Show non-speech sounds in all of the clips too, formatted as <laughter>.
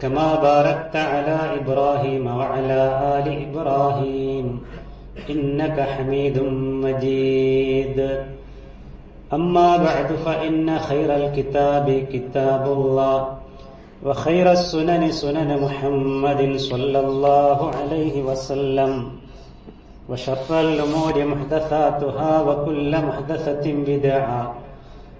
كما باركت على إبراهيم وعلى آل إبراهيم إنك حميد مجيد. أما بعد فإن خير الكتاب كتاب الله وخير السنن سنن محمد صلى الله عليه وسلم وشر الأمور محدثاتها وكل محدثة بدعة.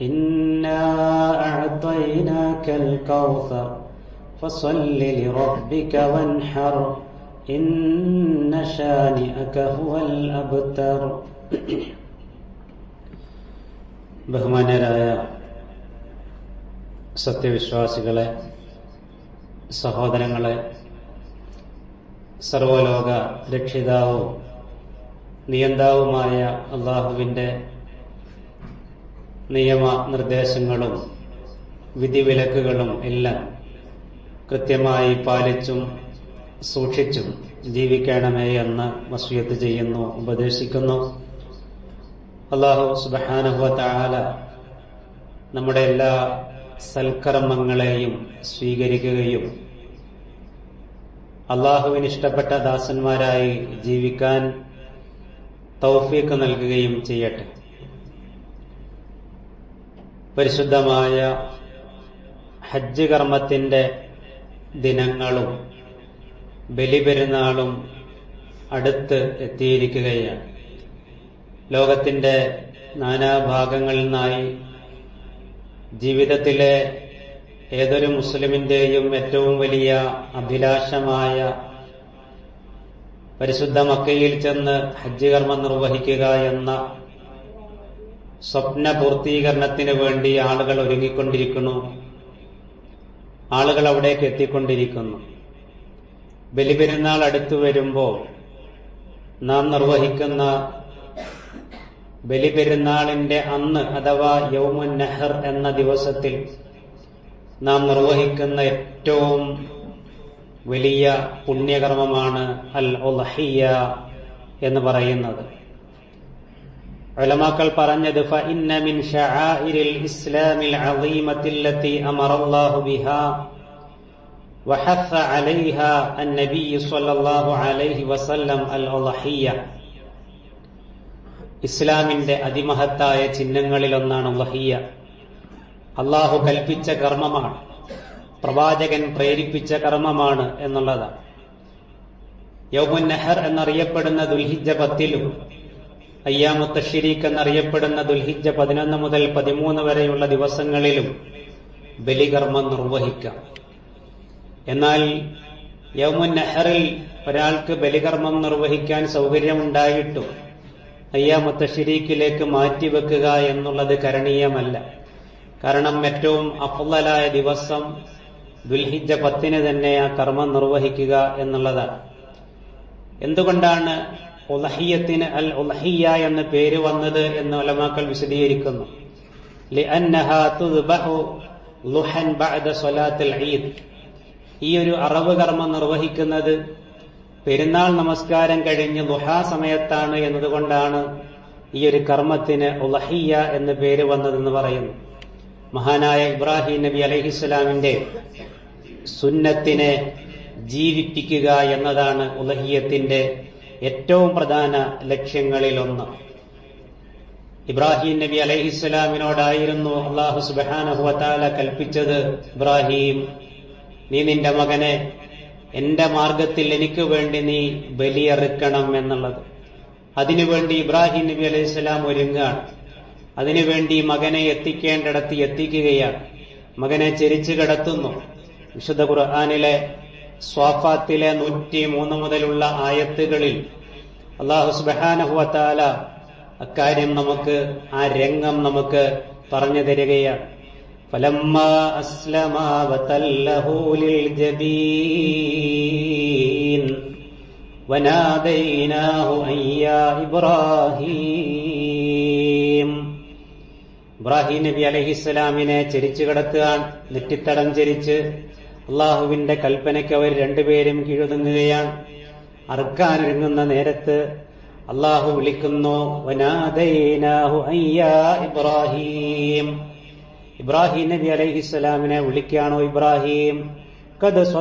إنا أعطيناك الكوثر فصل لربك وانحر إن شانئك هو الأبتر <clears throat> ബഹുമാന്യരായ സത്യവിശ്വാസികളെ സഹോദരങ്ങളെ സർവലോക രക്ഷിതാവും നിയന്താവുമായ അള്ളാഹുവിൻ്റെ നിയമ നിർദ്ദേശങ്ങളും വിധിവിലക്കുകളും എല്ലാം കൃത്യമായി പാലിച്ചും സൂക്ഷിച്ചും ജീവിക്കണമേ എന്ന് വസ്വിയത്ത് ചെയ്യുന്നു ഉപദേശിക്കുന്നു. അള്ളാഹു സുബാനുഹ താല നമ്മുടെ എല്ലാ സൽക്കർമ്മങ്ങളെയും സ്വീകരിക്കുകയും അള്ളാഹുവിന് ഇഷ്ടപ്പെട്ട ദാസന്മാരായി ജീവിക്കാൻ തൗഫീക്ക് നൽകുകയും ചെയ്യട്ടെ. പരിശുദ്ധമായ ഹജ്ജ് കർമ്മത്തിന്റെ ദിനങ്ങളും ബലിപെരുന്നാളും അടുത്ത് എത്തിയിരിക്കുകയാണ്. ലോകത്തിന്റെ നാനാഭാഗങ്ങളിൽ നിന്നായി ജീവിതത്തിലെ ഏതൊരു മുസ്ലിമിന്റെയും ഏറ്റവും വലിയ അഭിലാഷമായ പരിശുദ്ധ മക്കയിൽ ചെന്ന് ഹജ്ജ് കർമ്മം നിർവഹിക്കുക എന്ന സ്വപ്ന പൂർത്തീകരണത്തിന് വേണ്ടി ആളുകൾ ഒരുങ്ങിക്കൊണ്ടിരിക്കുന്നു. ആളുകൾ അവിടേക്ക് എത്തിക്കൊണ്ടിരിക്കുന്നു. ബലിപെരുന്നാൾ അടുത്തു വരുമ്പോൾ നാം നിർവഹിക്കുന്ന ബലിപെരുന്നാളിന്റെ അന്ന് അഥവാ യൗമുൻ നെഹർ എന്ന ദിവസത്തിൽ നാം നിർവഹിക്കുന്ന ഏറ്റവും വലിയ പുണ്യകർമ്മമാണ് അൽ ഒലഹിയ എന്ന് പറയുന്നത്. ഉലമാക്കൾ പറഞ്ഞത് فإن من شعائر الإسلام العظيمة التي أمر الله بها وحث عليها النبي صلى الله عليه وسلم الأضحية ഇസ്ലാമിന്റെ അതിമഹത്തായ ചിഹ്നങ്ങളിലൊന്നാണ് ഉലഹിയ അള്ളാഹു കൽപ്പിച്ച കർമ്മമാണ് പ്രവാചകൻ പ്രേരിപ്പിച്ച കർമ്മമാണ് എന്നുള്ളതാണ് യൗമുൻ നെഹർ എന്നറിയപ്പെടുന്ന ദുൽഹിജ പത്തിലും അയ്യാമുത്ത ഷിരീഖ് എന്നറിയപ്പെടുന്ന ദുൽഹിജ പതിനൊന്ന് മുതൽ പതിമൂന്ന് വരെയുള്ള ദിവസങ്ങളിലും ബലികർമ്മം നിർവഹിക്കാം. എന്നാൽ യൗമുൻ നെഹറിൽ ഒരാൾക്ക് ബലികർമ്മം നിർവഹിക്കാൻ സൗകര്യമുണ്ടായിട്ടും അയ്യാമുത്ത ഷിരീഖിലേക്ക് മാറ്റിവെക്കുക എന്നുള്ളത് കരണീയമല്ല. കാരണം ഏറ്റവും അഫുലായ ദിവസം ദുൽഹിജ പത്തിന് തന്നെ ആ കർമ്മം നിർവഹിക്കുക എന്നുള്ളതാണ്. എന്തുകൊണ്ടാണ് ഉലഹിയത്തിന് അൽ ഉലഹിയ എന്ന പേര് വന്നത് എന്ന് ഒലമാക്കൾ വിശദീകരിക്കുന്നു. ഈ ഒരു അറബ് കർമ്മം നിർവഹിക്കുന്നത് പെരുന്നാൾ നമസ്കാരം കഴിഞ്ഞ് ലുഹാ സമയത്താണ് എന്നതുകൊണ്ടാണ് ഈ ഒരു കർമ്മത്തിന് ഉലഹിയ എന്ന പേര് വന്നതെന്ന് പറയുന്നു. മഹാനായ ഇബ്രാഹിം നബി അലഹിസ്ലാമിന്റെ സുന്നത്തിനെ ജീവിപ്പിക്കുക എന്നതാണ് ഉലഹിയത്തിന്റെ ഏറ്റവും പ്രധാന ലക്ഷ്യങ്ങളിലൊന്ന്. ഇബ്രാഹിം നബി അലഹിസ്സലാമിനോടായിരുന്നു അള്ളാഹു സുബാനഹുവത്താല കൽപ്പിച്ചത് ഇബ്രാഹിം നീ നിന്റെ മകനെ എന്റെ മാർഗത്തിൽ എനിക്ക് വേണ്ടി നീ ബലിയറുക്കണം എന്നുള്ളത്. അതിനുവേണ്ടി ഇബ്രാഹിം നബി അലൈഹിസ്സലാം ഒരുങ്ങാണ് അതിനുവേണ്ടി മകനെ എത്തിക്കേണ്ടിടത്ത് എത്തിക്കുകയാണ്. മകനെ ചെരിച്ചു കിടത്തുന്നു. വിശുദ്ധ ഖുർആാനിലെ സ്വാഫാത്തിലെ നൂറ്റി മൂന്ന് മുതലുള്ള ആയത്തുകളിൽ അള്ളാഹു സുബാനഹുവത്താല അക്കാര്യം നമുക്ക് ആ രംഗം നമുക്ക് പറഞ്ഞു തരികയാണ്. ഇബ്രാഹിം. ഇബ്രാഹിം നബി അലഹിസ്സലാമിനെ ചരിച്ചു കിടത്തുകയാണ് നെറ്റിത്തടം ചരിച്ച് അള്ളാഹുവിന്റെ കൽപ്പനയ്ക്ക് അവർ രണ്ടുപേരും കീഴൊതുങ്ങുകയാണ് അറുക്കാനൊരുങ്ങുന്ന നേരത്ത് അള്ളാഹു വിളിക്കുന്നു ഇബ്രാഹീം. ഇബ്രാഹിം നബി അലൈഹിസ്സലാമിനെ വിളിക്കുകയാണോ ഇബ്രാഹിം കത്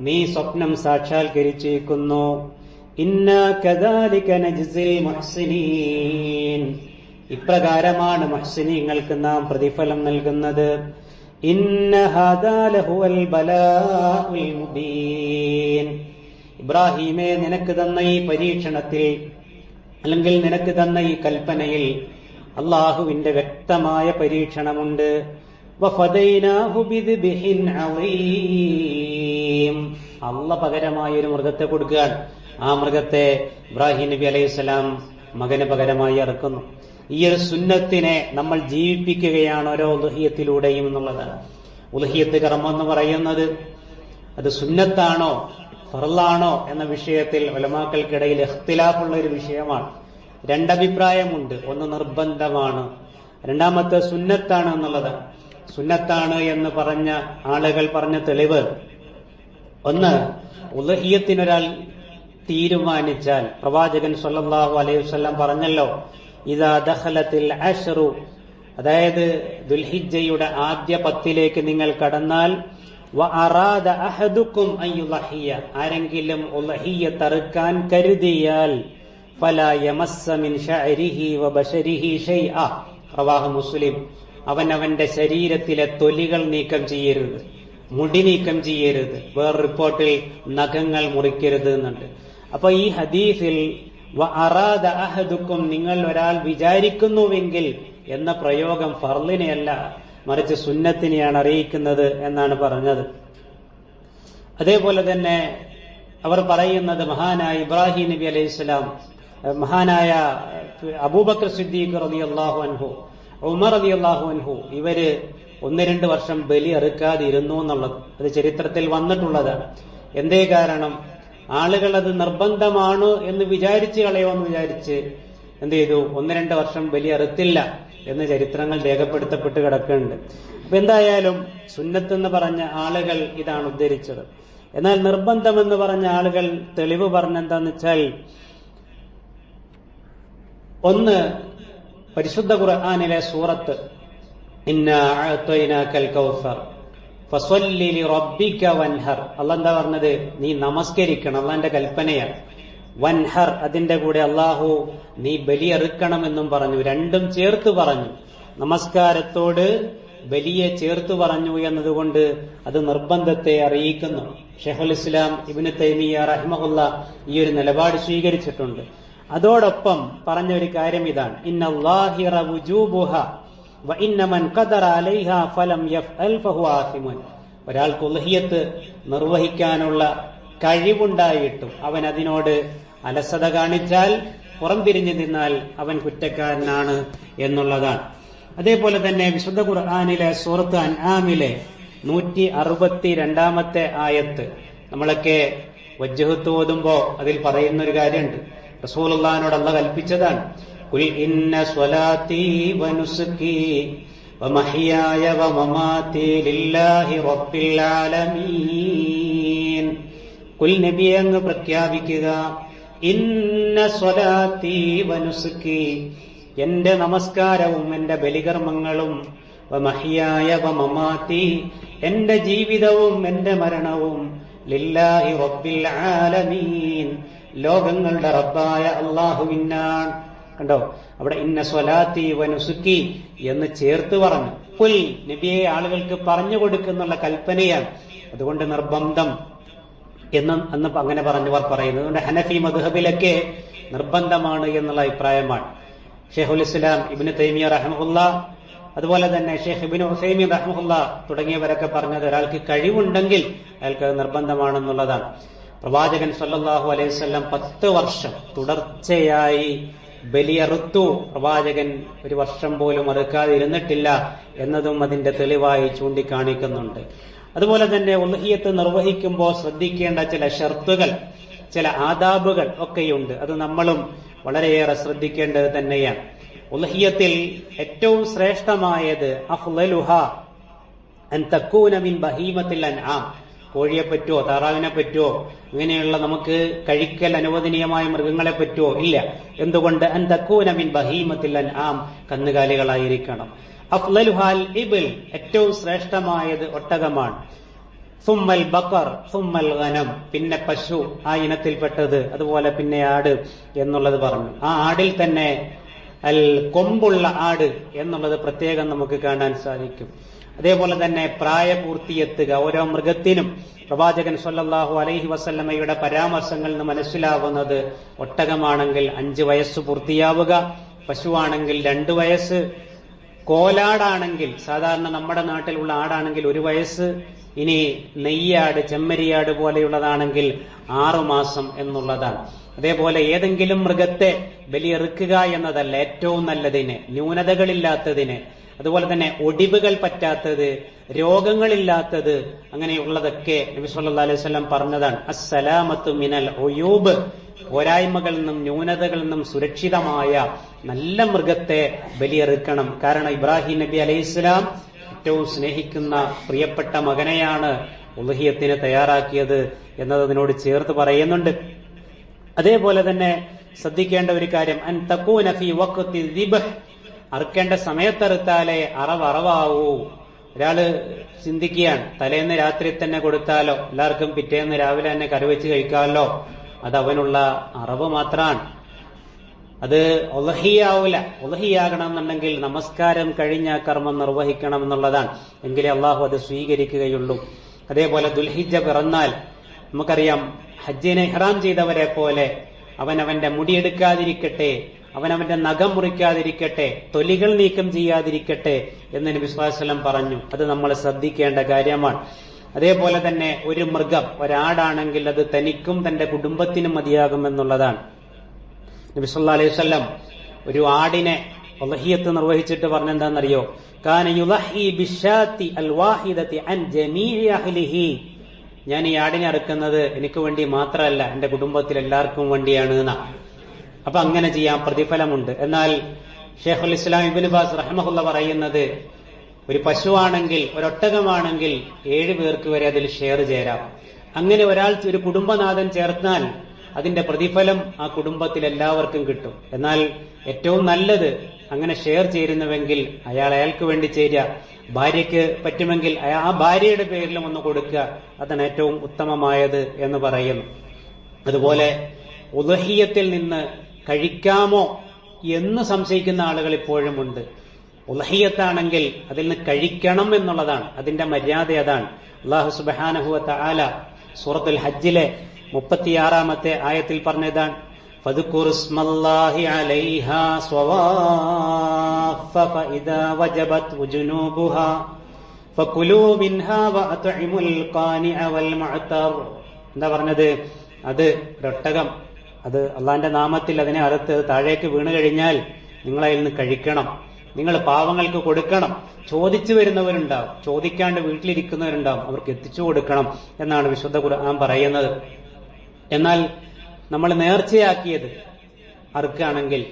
നീ സ്വപ്നം സാക്ഷാത്കരിച്ചിരിക്കുന്നു. ഇന്ന ഇപ്രകാരമാണ് മഹ്സിനീങ്ങൾക്ക് നാം പ്രതിഫലം നൽകുന്നത്. ഇബ്രാഹിമെ നിനക്ക് തന്ന ഈ പരീക്ഷണത്തിൽ അല്ലെങ്കിൽ നിനക്ക് തന്ന ഈ കൽപ്പനയിൽ അള്ളാഹുവിന്റെ വ്യക്തമായ പരീക്ഷണമുണ്ട്. അള്ള പകരമായ ഒരു മൃഗത്തെ കൊടുക്കുകയാണ്. ആ മൃഗത്തെ ഇബ്രാഹിം നബി അലൈഹി സ്വലാം മകന് പകരമായി ഇറക്കുന്നു ഈ ഒരു സുന്നത്തിനെ നമ്മൾ ജീവിപ്പിക്കുകയാണ് ഓരോ ഉലഹിയത്തിലൂടെയും എന്നുള്ളതാണ് ഉലഹിയത്ത് കർമ്മം എന്ന് പറയുന്നത് അത് സുന്നത്താണോ ഫറലാണോ എന്ന വിഷയത്തിൽ ഒലമാക്കൾക്കിടയിൽ ഇഖ്തിലാഫുള്ള ഒരു വിഷയമാണ്. രണ്ടഭിപ്രായമുണ്ട്. ഒന്ന് നിർബന്ധമാണ്. രണ്ടാമത്തെ സുന്നത്താണ് എന്നുള്ളത്. സുന്നത്താണ് എന്ന് പറഞ്ഞ ആളുകൾ പറഞ്ഞ തെളിവ്. ഒന്ന് ഉലഹിയത്തിനൊരാൾ തീരുമാനിച്ചാൽ. പ്രവാചകൻ സല്ലല്ലാഹു അലൈഹി വസല്ലം പറഞ്ഞല്ലോ ഇതാ ദഹലത്തിൽ അഷറു അതായത് ദുൽഹിജയുടെ ആദ്യ പത്തിലേക്ക് നിങ്ങൾ കടന്നാൽ അഹദുക്കും ആരെങ്കിലും ഉലഹിയ തറുക്കാൻ കരുതിയാൽ റവാഹു മുസ്ലിം. അവൻ അവന്റെ ശരീരത്തിലെ തൊലികൾ നീക്കം ചെയ്യരുത് മുടി നീക്കം ചെയ്യരുത്. വേറെ റിപ്പോർട്ടിൽ നഖങ്ങൾ മുറിക്കരുത് എന്നുണ്ട്. അപ്പൊ ഈ ഹദീസിൽ അഹദുക്കും നിങ്ങൾ ഒരാൾ വിചാരിക്കുന്നുവെങ്കിൽ എന്ന പ്രയോഗം ഫർലിനെയല്ല മറിച്ച് സുന്നത്തിനെയാണ് അറിയിക്കുന്നത് എന്നാണ് പറഞ്ഞത്. അതേപോലെ തന്നെ അവർ പറയുന്നത് മഹാനായ ഇബ്രാഹിം നബി അലൈഹി സ്വലാം മഹാനായ അബൂബക്കർ സിദ്ദീഖ് റതി അള്ളാഹു അൻഹു ഉമർ റതി അള്ളാഹു അൻഹു ഇവർ ഒന്ന് രണ്ട് വർഷം ബലി അറുക്കാതിരുന്നു എന്നുള്ളത് അത് ചരിത്രത്തിൽ വന്നിട്ടുള്ളതാണ്. എന്തേ കാരണം? ആളുകൾ അത് നിർബന്ധമാണ് എന്ന് വിചാരിച്ച് കളയുമെന്ന് വിചാരിച്ച് എന്ത് ചെയ്തു? ഒന്ന് രണ്ട് വർഷം ബലി അറുത്തില്ല എന്ന് ചരിത്രങ്ങൾ രേഖപ്പെടുത്തപ്പെട്ട് കിടക്കുന്നുണ്ട്. അപ്പൊ എന്തായാലും സുന്നത്ത് എന്ന് പറഞ്ഞ ആളുകൾ ഇതാണ് ഉദ്ധരിച്ചത്. എന്നാൽ നിർബന്ധമെന്ന് പറഞ്ഞ ആളുകൾ തെളിവ് പറഞ്ഞെന്താന്ന് വെച്ചാൽ ഒന്ന് പരിശുദ്ധ ഖുർആാനിലെ സൂറത്ത് വൻഹർ. അല്ല എന്താ പറഞ്ഞത്? നീ നമസ്കരിക്കണം. അള്ളാന്റെ കൽപ്പനയാണ്. വൻഹർ അതിന്റെ കൂടെ അള്ളാഹു നീ ബലിയെറുക്കണമെന്നും പറഞ്ഞു. രണ്ടും ചേർത്ത് പറഞ്ഞു. നമസ്കാരത്തോട് ബലിയെ ചേർത്ത് പറഞ്ഞു എന്നതുകൊണ്ട് അത് നിർബന്ധത്തെ അറിയിക്കുന്നു. ഷെഹുൽ ഇസ്ലാം ഇബിന് തൈമിയ റഹ്മുല്ല ഈ ഒരു നിലപാട് സ്വീകരിച്ചിട്ടുണ്ട്. അതോടൊപ്പം പറഞ്ഞ ഒരു കാര്യം ഇതാണ്. ഇന്നല്ലാഹിറ ഒരാൾക്ക് ഉലഹിയത്ത് നിർവഹിക്കാനുള്ള കഴിവുണ്ടായിട്ടും അവൻ അതിനോട് അലസത കാണിച്ചാൽ പുറംതിരിഞ്ഞു നിന്നാൽ അവൻ കുറ്റക്കാരനാണ് എന്നുള്ളതാണ്. അതേപോലെ തന്നെ വിശുദ്ധ ഖുർആാനിലെ സൂറത്ത് അൻആമിലെ നൂറ്റി അറുപത്തി രണ്ടാമത്തെ ആയത്ത് നമ്മളൊക്കെ വജ്ജഹത്ത് ഓതുമ്പോ അതിൽ പറയുന്ന ഒരു കാര്യമുണ്ട്. റസൂലുള്ളാഹിനോട് അല്ല കൽപ്പിച്ചതാണ്. കുൽ ഇന്ന സ്വലാത്തി വനുസുക്കി ومحياي ومماتي لله رب العالمين കുൽ നബിയെ അങ്ങ് പ്രഖ്യാപിക്കുക ഇന്ന സ്വലാത്തി വനുസുക്കി എന്റെ നമസ്കാരവും എന്റെ ബലികർമ്മങ്ങളും വമഹിയായ വമമാത്തി എന്റെ ജീവിതവും എന്റെ മരണവും ലില്ലാഹി റബ്ബിൽ ആലമീൻ ലോകങ്ങളുടെ റബ്ബായ അള്ളാഹുവിനാണ് കണ്ടോ? അവിടെ ഇന്ന സ്വലാത്തി വനുസുക്കി എന്ന് ചേർത്ത് പറഞ്ഞു. പുൽ നബിയെ ആളുകൾക്ക് പറഞ്ഞു കൊടുക്കുന്നുള്ള കൽപ്പനയാണ്. അതുകൊണ്ട് നിർബന്ധം എന്ന് അന്ന് അങ്ങനെ പറഞ്ഞവർ പറയുന്നത്. അതുകൊണ്ട് ഹനഫി മധുഹബിലൊക്കെ നിർബന്ധമാണ് എന്നുള്ള അഭിപ്രായമാണ്. ഷെയ്ഖുൽ ഇസ്ലാം ഇബിന് തൈമിയ റഹമുല്ല അതുപോലെ തന്നെ ഷെയ്ഖ് ഇബിൻ ഹുസൈമി റഹമുല്ല തുടങ്ങിയവരൊക്കെ പറഞ്ഞത് ഒരാൾക്ക് കഴിവുണ്ടെങ്കിൽ അയാൾക്ക് നിർബന്ധമാണെന്നുള്ളതാണ്. പ്രവാചകൻ സല്ലാഹു അലൈഹി വസല്ലം പത്ത് വർഷം തുടർച്ചയായി ബലിയറുത്തു പ്രവാചകൻ ഒരു വർഷം പോലും അറുക്കാതെ ഇരുന്നിട്ടില്ല എന്നതും അതിന്റെ തെളിവായി ചൂണ്ടിക്കാണിക്കുന്നുണ്ട്. അതുപോലെ തന്നെ ഉൽഹിയത്ത് നിർവഹിക്കുമ്പോൾ ശ്രദ്ധിക്കേണ്ട ചില ഷർത്തുകൾ ചില ആദാബുകൾ ഒക്കെയുണ്ട്. അത് നമ്മളും വളരെയേറെ ശ്രദ്ധിക്കേണ്ടത് തന്നെയാണ്. ഉൽഹിയത്തിൽ ഏറ്റവും ശ്രേഷ്ഠമായത് അഫ്ലലുഹ അൻ തക്കൂനമിൻ ബഹീമത്തിൽ അൻആം. കോഴിയെ പറ്റുമോ താറാവിനെ പറ്റുമോ ഇങ്ങനെയുള്ള നമുക്ക് കഴിക്കൽ അനുവദനീയമായ മൃഗങ്ങളെ പറ്റുമോ ഇല്ല. എന്തുകൊണ്ട്? അൻ തക്കൂന മിൻ ബഹീമത്തിൽ അൻആം കന്നുകാലികളായിരിക്കണം. അഫ്ലലുഹാൽ ഇബിൽ ഏറ്റവും ശ്രേഷ്ഠമായത് ഒട്ടകമാണ്. സുമ്മൽ ബക്കർ സുമ്മൽ ഗനം പിന്നെ പശു ആ ഇനത്തിൽപ്പെട്ടത് അതുപോലെ പിന്നെ ആട് എന്നുള്ളത് പറഞ്ഞു. ആ ആടിൽ തന്നെ അൽ കൊമ്പുള്ള ആട് എന്നുള്ളത് പ്രത്യേകം നമുക്ക് കാണാൻ സാധിക്കും. അതേപോലെ തന്നെ പ്രായപൂർത്തിയെത്തുക. ഓരോ മൃഗത്തിനും പ്രവാചകൻ സൊല്ലാഹു അലൈഹി വസല്ലമയുടെ പരാമർശങ്ങളിൽ നിന്ന് മനസ്സിലാവുന്നത് ഒട്ടകമാണെങ്കിൽ അഞ്ച് വയസ്സ് പൂർത്തിയാവുക പശുവാണെങ്കിൽ രണ്ട് വയസ്സ് കോലാടാണെങ്കിൽ സാധാരണ നമ്മുടെ നാട്ടിലുള്ള ആടാണെങ്കിൽ ഒരു വയസ്സ് ഇനി നെയ്യാട് ചെമ്മരിയാട് പോലെയുള്ളതാണെങ്കിൽ ആറുമാസം എന്നുള്ളതാണ്. അതേപോലെ ഏതെങ്കിലും മൃഗത്തെ ബലിയെറുക്കുക എന്നതല്ല ഏറ്റവും നല്ലതിന് ന്യൂനതകളില്ലാത്തതിന്. അതുപോലെ തന്നെ ഒടിവുകൾ പറ്റാത്തത് രോഗങ്ങളില്ലാത്തത് അങ്ങനെയുള്ളതൊക്കെ നബി സല്ലാ അലൈഹി വസല്ലം പറഞ്ഞതാണ്. അസ്സലാമത്ത് മിനൽ ഒയൂബ് പോരായ്മകളിൽ നിന്നും ന്യൂനതകളിൽ നിന്നും സുരക്ഷിതമായ നല്ല മൃഗത്തെ ബലിയെറുക്കണം. കാരണം ഇബ്രാഹിം നബി അലൈഹി ഇസ്ലാം ഏറ്റവും സ്നേഹിക്കുന്ന പ്രിയപ്പെട്ട മകനെയാണ് ഉലഹിയത്തിന് തയ്യാറാക്കിയത് എന്നത് അതിനോട് ചേർത്ത് പറയുന്നുണ്ട്. അതേപോലെ തന്നെ ശ്രദ്ധിക്കേണ്ട ഒരു കാര്യം അൻ തക്കൂന ഫി വഖ്തി ദിബ്ഹ്. അറുക്കേണ്ട സമയത്തറുത്താലേ അറവ് അറവാവൂ. ഒരാൾ ചിന്തിക്കുകയാണ് തലേന്ന് രാത്രി തന്നെ കൊടുത്താലോ? എല്ലാവർക്കും പിറ്റേന്ന് രാവിലെ തന്നെ കറിവെച്ച് കഴിക്കാമല്ലോ? അത് അവനുള്ള അറിവ് മാത്രമാണ്. അത് ഒലഹിയാവൂല ഒലഹിയാകണം എന്നുണ്ടെങ്കിൽ നമസ്കാരം കഴിഞ്ഞ കർമ്മം നിർവഹിക്കണം എന്നുള്ളതാണ് എങ്കിലേ അള്ളാഹു അത് സ്വീകരിക്കുകയുള്ളൂ. അതേപോലെ ദുൽഹിജ പിറന്നാൽ നമുക്കറിയാം ഹജ്ജിനെ ഹറാം ചെയ്തവരെ പോലെ അവനവന്റെ മുടിയെടുക്കാതിരിക്കട്ടെ അവനവന്റെ നഖം മുറിക്കാതിരിക്കട്ടെ തൊലികൾ നീക്കം ചെയ്യാതിരിക്കട്ടെ എന്ന് നബി വസല്ലം പറഞ്ഞു. അത് നമ്മൾ ശ്രദ്ധിക്കേണ്ട കാര്യമാണ്. അതേപോലെ തന്നെ ഒരു മൃഗം ഒരാടാണെങ്കിൽ അത് തനിക്കും തന്റെ കുടുംബത്തിനും മതിയാകുമെന്നുള്ളതാണ് നബി സല്ലാ അലൈഹി വസല്ലം ഒരു ആടിനെ വലഹിയത്ത് നിർവഹിച്ചിട്ട് പറഞ്ഞെന്താണെന്നറിയോ? ഞാൻ ഈ ആടിനെ അറുക്കുന്നത് എനിക്ക് വേണ്ടി മാത്രമല്ല എന്റെ കുടുംബത്തിൽ എല്ലാവർക്കും വേണ്ടിയാണ് അപ്പൊ അങ്ങനെ ചെയ്യാൻ പ്രതിഫലമുണ്ട്. എന്നാൽ ഷേഖുൽ ഇസ്ലാം ഇബിൻ ബാസ് റഹ്മുല്ല പറയുന്നത് ഒരു പശുവാണെങ്കിൽ ഒരൊട്ടകമാണെങ്കിൽ ഏഴ് പേർക്ക് വരെ അതിൽ ഷെയർ ചേരാം. അങ്ങനെ ഒരാൾ ഒരു കുടുംബനാഥൻ ചേർത്താൽ അതിന്റെ പ്രതിഫലം ആ കുടുംബത്തിൽ എല്ലാവർക്കും കിട്ടും. എന്നാൽ ഏറ്റവും നല്ലത് അങ്ങനെ ഷെയർ ചേരുന്നുവെങ്കിൽ അയാൾ അയാൾക്ക് വേണ്ടി ചേരുക. ഭാര്യയ്ക്ക് പറ്റുമെങ്കിൽ ആ ഭാര്യയുടെ പേരിലും ഒന്ന് കൊടുക്കുക. അതാണ് ഏറ്റവും ഉത്തമമായത് എന്ന് പറയുന്നു. അതുപോലെ ഉദഹീയത്തിൽ നിന്ന് കഴിക്കാമോ എന്ന് സംശയിക്കുന്ന ആളുകൾ ഇപ്പോഴും ഉണ്ട് ഉലഹിയത്താണെങ്കിൽ അതിൽ നിന്ന് കഴിക്കണം എന്നുള്ളതാണ്. അതിന്റെ മര്യാദ അതാണ് അള്ളാഹു സുബാനഹുവ ആല സൂറത്തുൽ ഹജ്ജിലെ മുപ്പത്തിയാറാമത്തെ ആയത്തിൽ പറഞ്ഞതാണ്. എന്താ പറഞ്ഞത്? അത് ഒരൊട്ടകം. അത് അള്ളാന്റെ നാമത്തിൽ അതിനെ അറുത്ത് താഴേക്ക് വീണ് കഴിഞ്ഞാൽ നിങ്ങളതിൽ നിന്ന് കഴിക്കണം. നിങ്ങൾ പാവങ്ങൾക്ക് കൊടുക്കണം. ചോദിച്ചു വരുന്നവരുണ്ടാവും. ചോദിക്കാണ്ട് വീട്ടിലിരിക്കുന്നവരുണ്ടാവും. അവർക്ക് എത്തിച്ചു കൊടുക്കണം എന്നാണ് വിശുദ്ധ ഖുർആൻ പറയുന്നത്. എന്നാൽ നമ്മൾ നേർച്ചയാക്കിയത് അറുക്കുകയാണെങ്കിൽ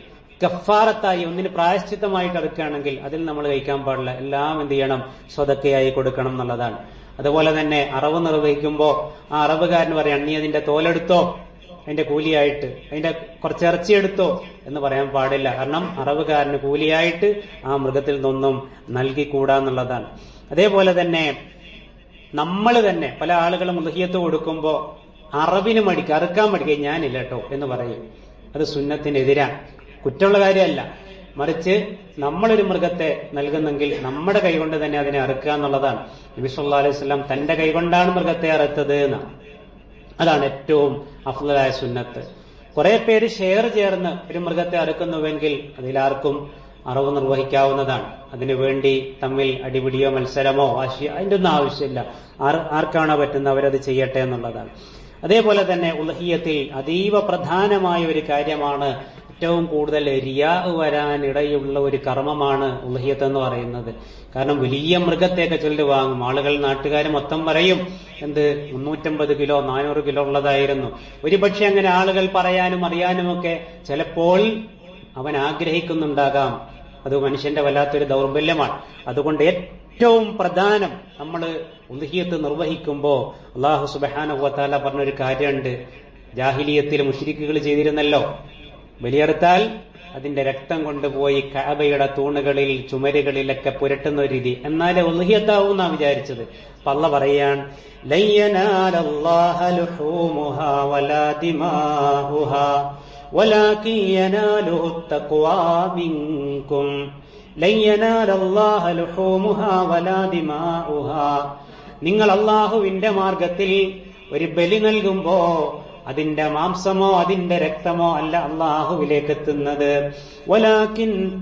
കഫാറത്തായി ഒന്നിന് പ്രായശ്ചിത്തമായിട്ട് അറുക്കുകയാണെങ്കിൽ അതിൽ നമ്മൾ കഴിക്കാൻ പാടില്ല. എല്ലാം എന്ത് ചെയ്യണം? സ്വതക്കയായി കൊടുക്കണം എന്നുള്ളതാണ്. അതുപോലെ തന്നെ അറവ് നിർവഹിക്കുമ്പോൾ ആ അറവുകാരൻ പറയാം നീ അതിന്റെ തോലെടുത്തോ. അതിന്റെ കൂലിയായിട്ട് അതിന്റെ കുറച്ച് ഇറച്ചി എടുത്തോ എന്ന് പറയാൻ പാടില്ല. കാരണം അറവുകാരന് കൂലിയായിട്ട് ആ മൃഗത്തിൽ നിന്നൊന്നും നൽകിക്കൂടാന്നുള്ളതാണ് അതേപോലെ തന്നെ നമ്മൾ തന്നെ പല ആളുകളും ഉദഹിയത്ത് കൊടുക്കുമ്പോൾ അറവിന് മടിക്കുക അറുക്കാൻ മടിക്കുക ഞാനില്ല കേട്ടോ എന്ന് പറയും. അത് സുന്നത്തിനെതിരാണ് കുറ്റമുള്ള കാര്യമല്ല. മറിച്ച് നമ്മളൊരു മൃഗത്തെ നൽകുന്നെങ്കിൽ നമ്മുടെ കൈകൊണ്ട് തന്നെ അതിനെ അറുക്കുക എന്നുള്ളതാണ്. നബി സല്ലല്ലാഹു അലൈഹി വസല്ലം തന്റെ കൈകൊണ്ടാണ് മൃഗത്തെ അറുത്തത് എന്നാണ്. അതാണ് ഏറ്റവും അഫ്ലായ സുന്നത്ത്. കുറെ പേര് ഷെയർ ചേർന്ന് ഒരു മൃഗത്തെ അറുക്കുന്നുവെങ്കിൽ അതിലാർക്കും അറിവ് നിർവഹിക്കാവുന്നതാണ്. അതിനുവേണ്ടി തമ്മിൽ അടിപിടിയോ മത്സരമോ വാശിയോ അതിന്റെ ഒന്നും ആവശ്യമില്ല. ആർക്കാണോ പറ്റുന്ന അവരത് ചെയ്യട്ടെ എന്നുള്ളതാണ്. അതേപോലെ തന്നെ ഉലഹിയത്തിൽ അതീവ പ്രധാനമായ ഒരു കാര്യമാണ് ഏറ്റവും കൂടുതൽ റിയാ വരാനിടയുള്ള ഒരു കർമ്മമാണ് ഉലഹിയത്ത് എന്ന് പറയുന്നത്. കാരണം വലിയ മൃഗത്തെയൊക്കെ ചൊല്ലി വാങ്ങും. ആളുകൾ നാട്ടുകാർ മൊത്തം പറയും എന്ത് മുന്നൂറ്റമ്പത് കിലോ നാനൂറ് കിലോ ഉള്ളതായിരുന്നു. ഒരുപക്ഷെ അങ്ങനെ ആളുകൾ പറയാനും അറിയാനുമൊക്കെ ചിലപ്പോൾ അവൻ ആഗ്രഹിക്കുന്നുണ്ടാകാം. അത് മനുഷ്യന്റെ വല്ലാത്തൊരു ദൗർബല്യമാണ്. അതുകൊണ്ട് ഏറ്റവും പ്രധാനം നമ്മൾ ഉൽഹിയത്ത് നിർവഹിക്കുമ്പോൾ അള്ളാഹു സുബാനുവത്താല പറഞ്ഞൊരു കാര്യമുണ്ട്. ജാഹിലിയത്തിൽ മുഷിരിക്കുകൾ ചെയ്തിരുന്നല്ലോ. ബലിയെടുത്താൽ അതിന്റെ രക്തം കൊണ്ടുപോയി കാബയുടെ തൂണുകളിൽ ചുമരുകളിലൊക്കെ പുരട്ടുന്ന ഒരു രീതി. എന്നാലേ ഒലുഹിയത്താവും എന്നാ വിചാരിച്ചത്. പള്ള പറയാൻ നിങ്ങൾ അള്ളാഹുവിന്റെ മാർഗത്തിൽ ഒരു ബലി നൽകുമ്പോ അതിന്റെ മാംസമോ അതിന്റെ രക്തമോ അല്ല അള്ളാഹുവിലേക്ക് എത്തുന്നത്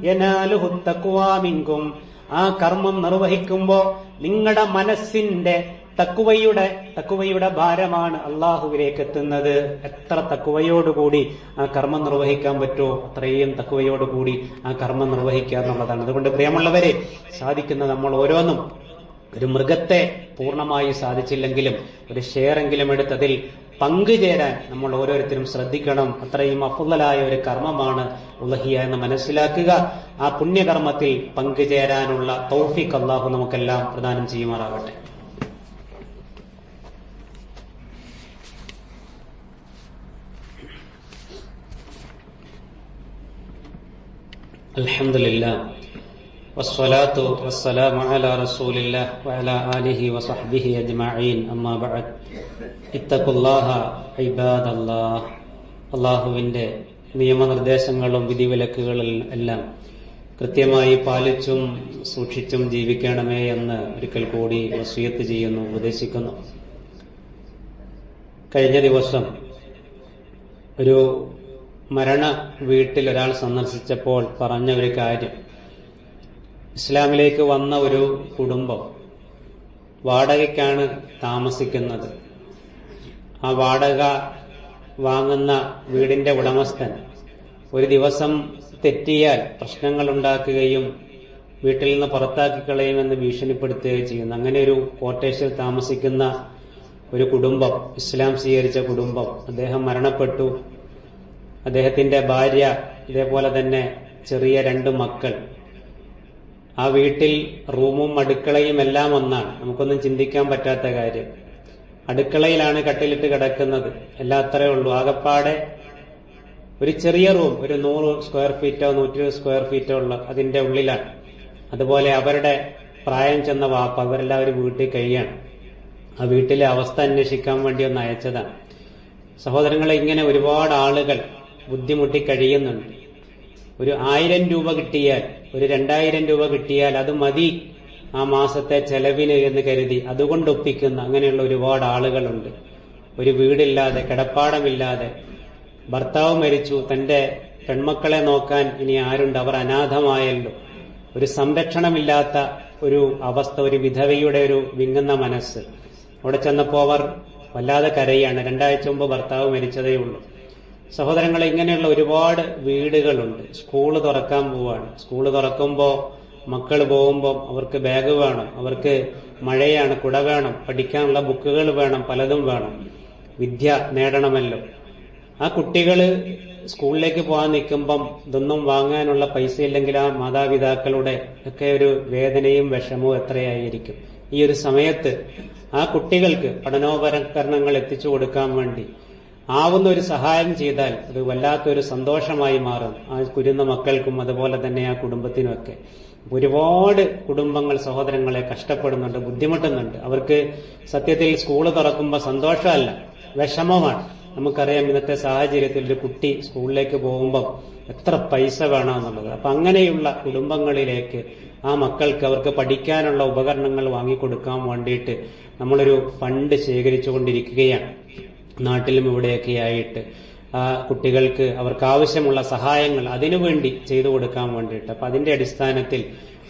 യനാലുഹുത്തക്കുവാമിങ്കും ആ കർമ്മം നിർവഹിക്കുമ്പോ നിങ്ങളുടെ മനസ്സിന്റെ തക്കുവയുടെ തക്കുവയുടെ ഭാരമാണ് അള്ളാഹുവിലേക്ക് എത്തുന്നത് എത്ര തക്കുവയോടുകൂടി ആ കർമ്മം നിർവഹിക്കാൻ പറ്റുമോ അത്രയും തക്കുവയോടുകൂടി ആ കർമ്മം നിർവഹിക്കുക എന്നുള്ളതാണ്. അതുകൊണ്ട് പ്രിയമുള്ളവരെ സാധിക്കുന്ന നമ്മൾ ഓരോന്നും ഒരു മൃഗത്തെ പൂർണമായി സാധിച്ചില്ലെങ്കിലും ഒരു ഷെയറെങ്കിലും എടുത്തതിൽ പങ്കുചേരാൻ നമ്മൾ ഓരോരുത്തരും ശ്രദ്ധിക്കണം അത്രയും അഫുതലായ ഒരു കർമ്മമാണ് ഉലഹിയ എന്ന് മനസ്സിലാക്കുക ആ പുണ്യകർമ്മത്തിൽ പങ്കുചേരാനുള്ള തൗഫിഖ് അള്ളാഹു നമുക്കെല്ലാം പ്രദാനം ചെയ്യുമാറാകട്ടെ الحمد لله والصلاة والسلام على رسول الله وعلى آله وصحبه أجمعين أما بعد ഇത്തക്കുല്ലാഹ ഇബാദ് അള്ളാഹ് അള്ളാഹുവിന്റെ നിയമനിർദ്ദേശങ്ങളും വിധിവിലക്കുകളിൽ എല്ലാം കൃത്യമായി പാലിച്ചും സൂക്ഷിച്ചും ജീവിക്കണമേ എന്ന് ഒരിക്കൽ കൂടി വസീയത്ത് ചെയ്യുന്നു ഉപദേശിക്കുന്നു. കഴിഞ്ഞ ദിവസം ഒരു മരണ വീട്ടിൽ ഒരാൾ സന്ദർശിച്ചപ്പോൾ പറഞ്ഞ ഒരു കാര്യം. ഇസ്ലാമിലേക്ക് വന്ന ഒരു കുടുംബം വാടകയ്ക്കാണ് താമസിക്കുന്നത്. ആ വാടക വാങ്ങുന്ന വീടിന്റെ ഉടമസ്ഥൻ ഒരു ദിവസം തെറ്റിയാൽ പ്രശ്നങ്ങൾ ഉണ്ടാക്കുകയും വീട്ടിൽ നിന്ന് പുറത്താക്കി കളയുമെന്ന് ഭീഷണിപ്പെടുത്തുകയും ചെയ്യുന്നു. അങ്ങനെ ഒരു ക്വാർട്ടേഴ്സിൽ താമസിക്കുന്ന ഒരു കുടുംബം ഇസ്ലാം സ്വീകരിച്ച കുടുംബം അദ്ദേഹം മരണപ്പെട്ടു. അദ്ദേഹത്തിന്റെ ഭാര്യ ഇതേപോലെ തന്നെ ചെറിയ രണ്ട് മക്കൾ. ആ വീട്ടിൽ റൂമും അടുക്കളയും എല്ലാം ഒന്നാണ്. നമുക്കൊന്നും ചിന്തിക്കാൻ പറ്റാത്ത കാര്യം. അടുക്കളയിലാണ് കട്ടിലിട്ട് കിടക്കുന്നത്. എല്ലാം അത്രേ ഉള്ളൂ. ആകപ്പാടെ ഒരു ചെറിയ റൂം ഒരു നൂറ് സ്ക്വയർ ഫീറ്റോ നൂറ്റി സ്ക്വയർ ഫീറ്റോ ഉള്ള അതിന്റെ ഉള്ളിലാണ്. അതുപോലെ അവരുടെ പ്രായം ചെന്ന വാപ്പ അവരെല്ലാവരും വീട്ടിൽ കഴിയാണ്. ആ വീട്ടിലെ അവസ്ഥ അന്വേഷിക്കാൻ വേണ്ടി ഒന്ന് അയച്ചതാണ്. സഹോദരങ്ങളെ ഇങ്ങനെ ഒരുപാട് ആളുകൾ ബുദ്ധിമുട്ടി കഴിയുന്നുണ്ട്. ഒരു ആയിരം രൂപ കിട്ടിയാൽ ഒരു രണ്ടായിരം രൂപ കിട്ടിയാൽ അത് മതി. ആ മാസത്തെ ചെലവിന് എന്ന് കരുതി അതുകൊണ്ട് ഒപ്പിക്കുന്ന അങ്ങനെയുള്ള ഒരുപാട് ആളുകളുണ്ട്. ഒരു വീടില്ലാതെ കിടപ്പാടമില്ലാതെ ഭർത്താവ് മരിച്ചു. തന്റെ പെൺമക്കളെ നോക്കാൻ ഇനി ആരുണ്ട്? അവർ അനാഥമായല്ലോ. ഒരു സംരക്ഷണമില്ലാത്ത ഒരു അവസ്ഥ ഒരു വിധവയുടെ ഒരു വിങ്ങുന്ന മനസ്സ്. അവിടെ ചെന്നപ്പോ അവർ വല്ലാതെ കരയാണ്. രണ്ടാഴ്ച മുമ്പ് ഭർത്താവ് മരിച്ചതേ ഉള്ളൂ. സഹോദരങ്ങൾ ഇങ്ങനെയുള്ള ഒരുപാട് വീടുകളുണ്ട്. സ്കൂൾ തുറക്കാൻ പോവാണ്. സ്കൂൾ തുറക്കുമ്പോൾ മക്കൾ പോകുമ്പോൾ അവർക്ക് ബാഗ് വേണം അവർക്ക് മഴയാണ് കുട വേണം പഠിക്കാനുള്ള ബുക്കുകൾ വേണം പലതും വേണം. വിദ്യ നേടണമല്ലോ. ആ കുട്ടികൾ സ്കൂളിലേക്ക് പോകാൻ നിൽക്കുമ്പം ഇതൊന്നും വാങ്ങാനുള്ള പൈസ ഇല്ലെങ്കിൽ ആ മാതാപിതാക്കളുടെ ഒക്കെ ഒരു വേദനയും വിഷമവും എത്രയായിരിക്കും. ഈ ഒരു സമയത്ത് ആ കുട്ടികൾക്ക് പഠനോപകരണങ്ങൾ എത്തിച്ചു കൊടുക്കാൻ വേണ്ടി ആവുന്ന ഒരു സഹായം ചെയ്താൽ അത് വല്ലാത്തൊരു സന്തോഷമായി മാറും. ആ കുരുന്ന മക്കൾക്കും അതുപോലെ തന്നെ ആ കുടുംബത്തിനുമൊക്കെ ഒരുപാട് കുടുംബങ്ങൾ സഹോദരങ്ങളെ കഷ്ടപ്പെടുന്നുണ്ട് ബുദ്ധിമുട്ടുന്നുണ്ട്. അവർക്ക് സത്യത്തിൽ സ്കൂൾ തുറക്കുമ്പോൾ സന്തോഷമല്ല വിഷമമാണ്. നമുക്കറിയാം ഇന്നത്തെ സാഹചര്യത്തിൽ ഒരു കുട്ടി സ്കൂളിലേക്ക് പോകുമ്പോൾ എത്ര പൈസ വേണമെന്നുള്ളത് അപ്പൊ അങ്ങനെയുള്ള കുടുംബങ്ങളിലേക്ക് ആ മക്കൾക്ക് അവർക്ക് പഠിക്കാനുള്ള ഉപകരണങ്ങൾ വാങ്ങിക്കൊടുക്കാൻ വേണ്ടിയിട്ട് നമ്മളൊരു ഫണ്ട് ശേഖരിച്ചുകൊണ്ടിരിക്കുകയാണ്. നാട്ടിലും ഇവിടെയൊക്കെ ആയിട്ട് കുട്ടികൾക്ക് അവർക്ക് ആവശ്യമുള്ള സഹായങ്ങൾ അതിനുവേണ്ടി ചെയ്തു കൊടുക്കാൻ വേണ്ടിയിട്ട്. അപ്പൊ അതിന്റെ അടിസ്ഥാനത്തിൽ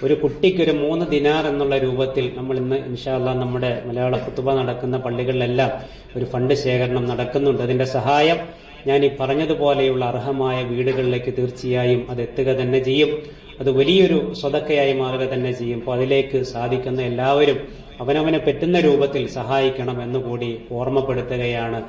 ഒരു കുട്ടിക്ക് ഒരു മൂന്ന് ദിനാർ എന്നുള്ള രൂപത്തിൽ നമ്മൾ ഇന്ന് ഇൻഷാല്ല നമ്മുടെ മലയാള കുത്തുബ നടക്കുന്ന പള്ളികളിലെല്ലാം ഒരു ഫണ്ട് ശേഖരണം നടക്കുന്നുണ്ട്. അതിന്റെ സഹായം ഞാൻ ഈ പറഞ്ഞതുപോലെയുള്ള അർഹമായ വീടുകളിലേക്ക് തീർച്ചയായും അത് എത്തുക തന്നെ ചെയ്യും. അത് വലിയൊരു സ്വതക്കയായി മാറുക തന്നെ ചെയ്യും. അപ്പോൾ അതിലേക്ക് സാധിക്കുന്ന എല്ലാവരും അവനവനെ പറ്റുന്ന രൂപത്തിൽ സഹായിക്കണം എന്നുകൂടി ഓർമ്മപ്പെടുത്തുകയാണ്.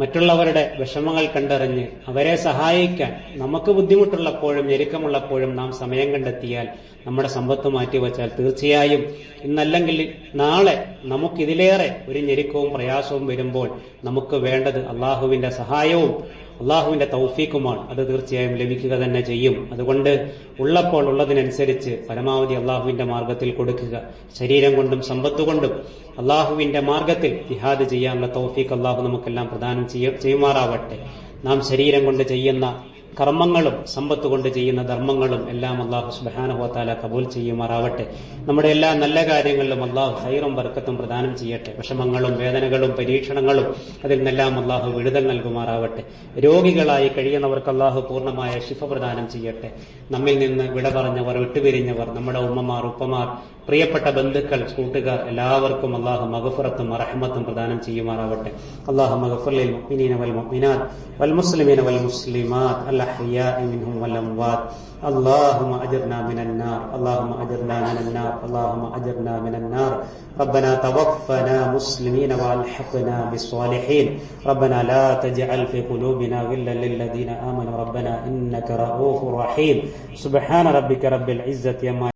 മറ്റുള്ളവരുടെ വിഷമങ്ങൾ കണ്ടറിഞ്ഞ് അവരെ സഹായിക്കാൻ നമുക്ക് ബുദ്ധിമുട്ടുള്ളപ്പോഴും ഞെരുക്കമുള്ളപ്പോഴും നാം സമയം കണ്ടെത്തിയാൽ നമ്മുടെ സമ്പത്ത് മാറ്റിവെച്ചാൽ തീർച്ചയായും. ഇന്നല്ലെങ്കിൽ നാളെ നമുക്കിതിലേറെ ഒരു ഞെരുക്കവും പ്രയാസവും വരുമ്പോൾ നമുക്ക് വേണ്ടത് അള്ളാഹുവിന്റെ സഹായവും അള്ളാഹുവിന്റെ തൗഫീക്കുമാണ്. അത് തീർച്ചയായും ലഭിക്കുക തന്നെ ചെയ്യും. അതുകൊണ്ട് ഉള്ളപ്പോൾ ഉള്ളതിനനുസരിച്ച് പരമാവധി അള്ളാഹുവിന്റെ മാർഗത്തിൽ കൊടുക്കുക. ശരീരം കൊണ്ടും സമ്പത്ത് കൊണ്ടും അള്ളാഹുവിന്റെ മാർഗത്തിൽ ജിഹാദ് ചെയ്യാനുള്ള തൗഫീഖ് അള്ളാഹു നമുക്കെല്ലാം പ്രദാനം ചെയ്യുമാറാവട്ടെ. നാം ശരീരം കൊണ്ട് ചെയ്യുന്ന കർമ്മങ്ങളും സമ്പത്ത് കൊണ്ട് ചെയ്യുന്ന ധർമ്മങ്ങളും എല്ലാം അള്ളാഹു സുബാനുഹോത്താല കബൂൽ ചെയ്യുമാറാവട്ടെ. നമ്മുടെ എല്ലാ നല്ല കാര്യങ്ങളിലും അള്ളാഹു ഹൈറും വർക്കത്തും പ്രദാനം ചെയ്യട്ടെ. വിഷമങ്ങളും വേദനകളും പരീക്ഷണങ്ങളും അതിൽ നിന്നെല്ലാം അള്ളാഹു വിടുതൽ നൽകുമാറാവട്ടെ. രോഗികളായി കഴിയുന്നവർക്ക് അള്ളാഹു പൂർണമായ ശിഫ പ്രദാനം ചെയ്യട്ടെ. നമ്മിൽ നിന്ന് വിട പറഞ്ഞവർ വിട്ടുപിരിഞ്ഞവർ നമ്മുടെ ഉമ്മമാർ ഉപ്പമാർ പ്രിയപ്പെട്ട ബന്ധുക്കൾ കൂട്ടുകാർ എല്ലാവർക്കും അള്ളാഹു മഗഫുറത്തും അറഹമത്തും പ്രദാനം ചെയ്യുമാറാവട്ടെ. അള്ളാഹു മഗഫുലിൽ മുഅ്മിനീന വൽ മുഅ്മിനാത്ത് വൽ മുസ്ലിമീന വൽ മുസ്ലിമാത്ത്. الأحياء منهم والأموات. اللهم أجرنا من النار. اللهم أجرنا من النار. اللهم أجرنا من النار. ربنا توفنا مسلمين وألحقنا بالصالحين. ربنا لا تجعل في قلوبنا غلا للذين آمنوا. ربنا إنك رؤوف رحيم. سبحان ربك رب العزة يما